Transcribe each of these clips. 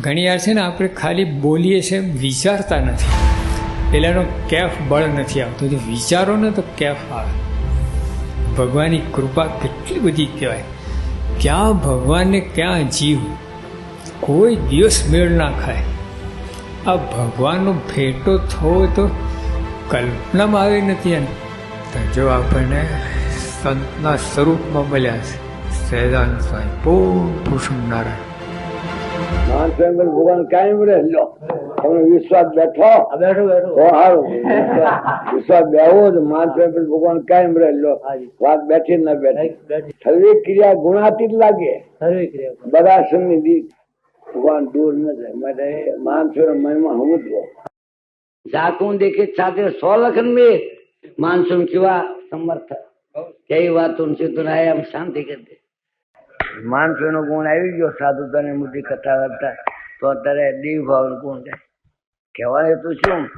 ઘણી વાર છે ને આપણે ખાલી બોલીએ છીએ વિચારતા નથી. પહેલાંનો કેફ બળ નથી આવતો. જો વિચારો ને તો કેફ આવે. ભગવાનની કૃપા કેટલી બધી કહેવાય. ક્યાં ભગવાનને ક્યાં જીવ? કોઈ દિવસ મેળ ના ખાય. આ ભગવાનનો ભેટો થવો તો કલ્પનામાં આવી નથી એમ. તો જો આપણને સંતના સ્વરૂપમાં મળ્યા છે. સહેદાન સ્વામી, પૂર્ણ પુરુષમ નારાયણ. મહાન સ્વયં ભગવાન કાયમ રહેલો. તમને વિશ્વાસ બેઠો? બેઠો બેઠો. સારું વિશ્વાસ બેહવો જ મહાન સ્વયં ભગવાન કાયમ રહેલો. વાત બેઠી ના બેઠી. સર્વે ક્રિયા જ લાગે. સર્વે ક્રિયા બધા સમની દી ભગવાન દૂર ન જાય. માટે સ્વયં મહિમા સમજવો જાકું દેખે સાથે સો લખન में માનસુન કેવા સમર્થ. કઈ વાતો છે તો આયા શાંતિ કરી દે. માણસો નો ગુણ આવી ગયો સાધુ તને મોટી કથા કરતા તો અત્યારે દેવ ભાવનું ગુણ ગાય કહેવાય તો શું?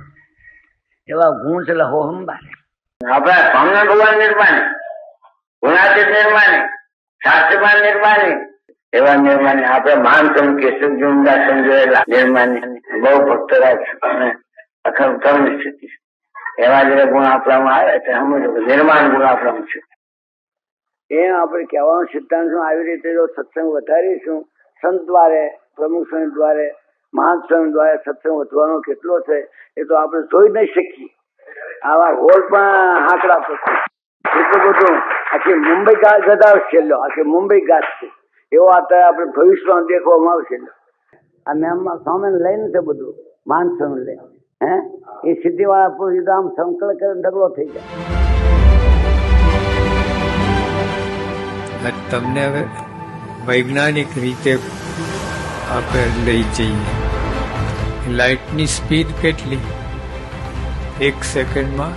એવા ગુણ છે હો સંભાળે આપણા સ્વામિનારાયણ ભગવાન નિર્માણ ગુણાતીત નિર્માણ શાસ્ત્રમાન નિર્માણ, એવા નિર્માણ આપણે મહાન સમ કેશવ જુમદા સમજાયેલા નિર્માણ બહુ ભક્તરાજ અને અખંડ કર્મ સ્થિતિ એવા જે ગુણ આપણામાં આવે તો સમજો, નિર્માણ ગુણ આપણામાં છે. એ આપણે કહેવાનો સિદ્ધાંત શું? આવી રીતે જો સત્સંગ વધારીશું, સંત દ્વારે, પ્રમુખ સ્વામી દ્વારે, મહાન સ્વામી દ્વારે સત્સંગ વધવાનો કેટલો છે, એ તો આપણે જોઈ નહીં શકીએ. આવા હોલ પણ પર એટલું બધું આખી મુંબઈ ગાજ ગદાવ છેલ્લો, આખી મુંબઈ ગાજ છે. એવો અત્યારે આપણે ભવિષ્યમાં દેખવામાં આવશે. આ મેમમાં સ્વામી લઈને છે બધું માન સ્વામી લઈને. હે? એ સિદ્ધિવાળા પુરુષ આમ સંકલ્પ કરીને ડગલો થઈ જાય. તમને હવે વૈજ્ઞાનિક રીતે આપણે લઈ જઈએ. લાઇટની સ્પીડ કેટલી? એક સેકન્ડમાં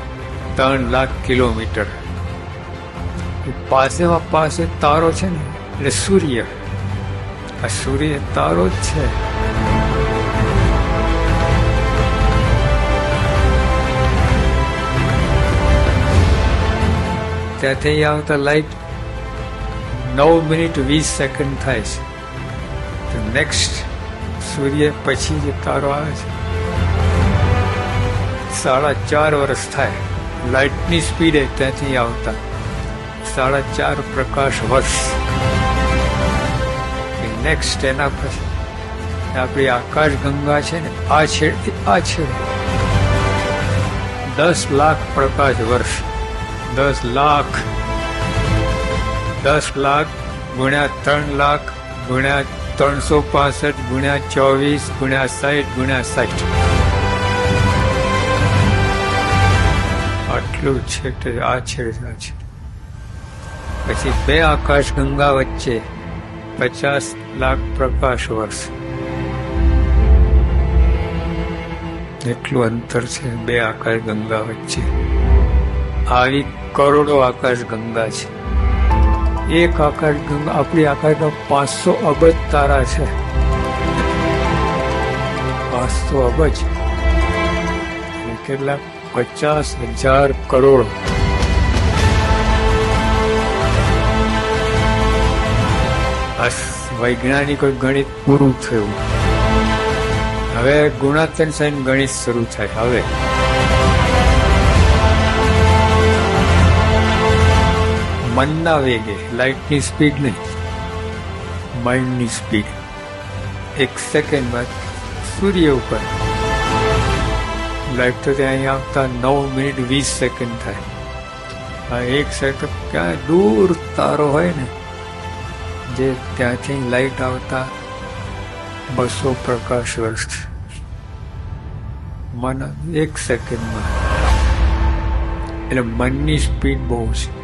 ત્રણ લાખ કિલોમીટર. પાસેમાં પાસે તારો છે ને? એટલે સૂર્ય. આ સૂર્ય તારો જ છે. ત્યાંથી આવતા લાઈટ નવ મિનિટ વીસ સેકન્ડ થાય છે. તો નેક્સ્ટ સૂર્ય પછી જે તારો આવે છે. સાડા ચાર વર્ષ થાય. લાઇટની સ્પીડે ત્યાંથી આવતા. સાડા ચાર પ્રકાશ વર્ષ નેક્સ્ટ એના પછી. આપણી આકાશ ગંગા છે ને, આ છેડથી આ છેડે. દસ લાખ પ્રકાશ વર્ષ. દસ લાખ દસ લાખ ગુણ્યા ત્રણ લાખ ગુણ્યા ત્રણસો પાસઠ ગુણ્યા ચોવીસ ગુણ્યા સાઠ ગુણ્યા સાઠ આટલું છે આ છેડે છે. પછી બે આકાશ ગંગા વચ્ચે પચાસ લાખ પ્રકાશ વર્ષ. એટલું અંતર છે બે આકાશ ગંગા વચ્ચે. આવી કરોડો આકાશ ગંગા છે. એક આકાશ ગંગા આપણી આકાશમાં પાંચસો અબજ તારા છે. પાંચસો અબજ? કેટલા પચાસ હજાર કરોડ. વૈજ્ઞાનિક ગણિત પૂરું થયું. હવે ગુણાતન સાઈન ગણિત શરૂ થાય. હવે મનના વેગે લાઇટની સ્પીડ નહીં માઇન્ડની સ્પીડ એક સેકન્ડ બાદ સૂર્ય ઉપર. લાઇટ તો ત્યાં અહીં આવતા નવ મિનિટ વીસ સેકન્ડ થાય. આ એક સેકન્ડ ક્યાં દૂર તારો હોય ને, જે ત્યાંથી લાઇટ આવતા બસો પ્રકાશ વર્ષ. મન એક સેકન્ડમાં એટલે મનની સ્પીડ બહુ છે.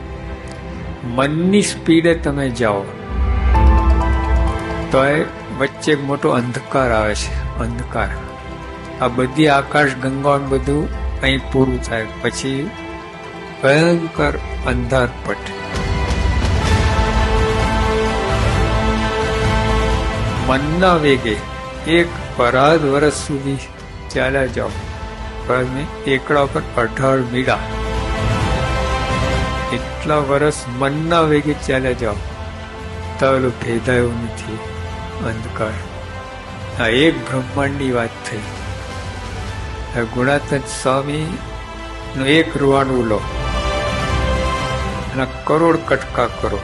મનની સ્પીડે તમે જાઓ. તો એ વચ્ચે એક મોટો અંધકાર આવે છે. અંધકાર. આ બધી આકાશ ગંગાને બધું અહીં પૂરું થાય. પછી ભયંકર અંધારપટ મનના વેગે એક પરાધ વર્ષ સુધી ચાલ્યા જાઓ. પણ એકડા પર અઢાર મીડા. એટલા વર્ષ મનના વેગે ચાલ્યા જાઓ. તો ભેદાયો નથી. અંધકાર. આ એક બ્રહ્માંડની વાત થઈ. આ ગુણાતીત સ્વામી નું એક રૂવાનું લો. અને કરોડ કટકા કરો.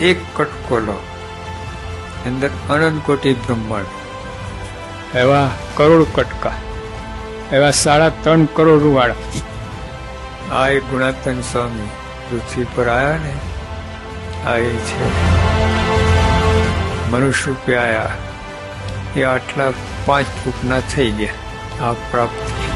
એક કટકો લો. અંદર અનંત કોટી બ્રહ્માંડ. એવા કરોડ કટકા. એવા સાડા ત્રણ કરોડ રૂવાડા. આ એ ગુણાતન સ્વામી પૃથ્વી પર આવ્યા ને, આ એ છે. મનુષ્ય રૂપે આવ્યા એ આટલા પાંચ ફૂટના થઈ ગયા. આ પ્રાપ્ત.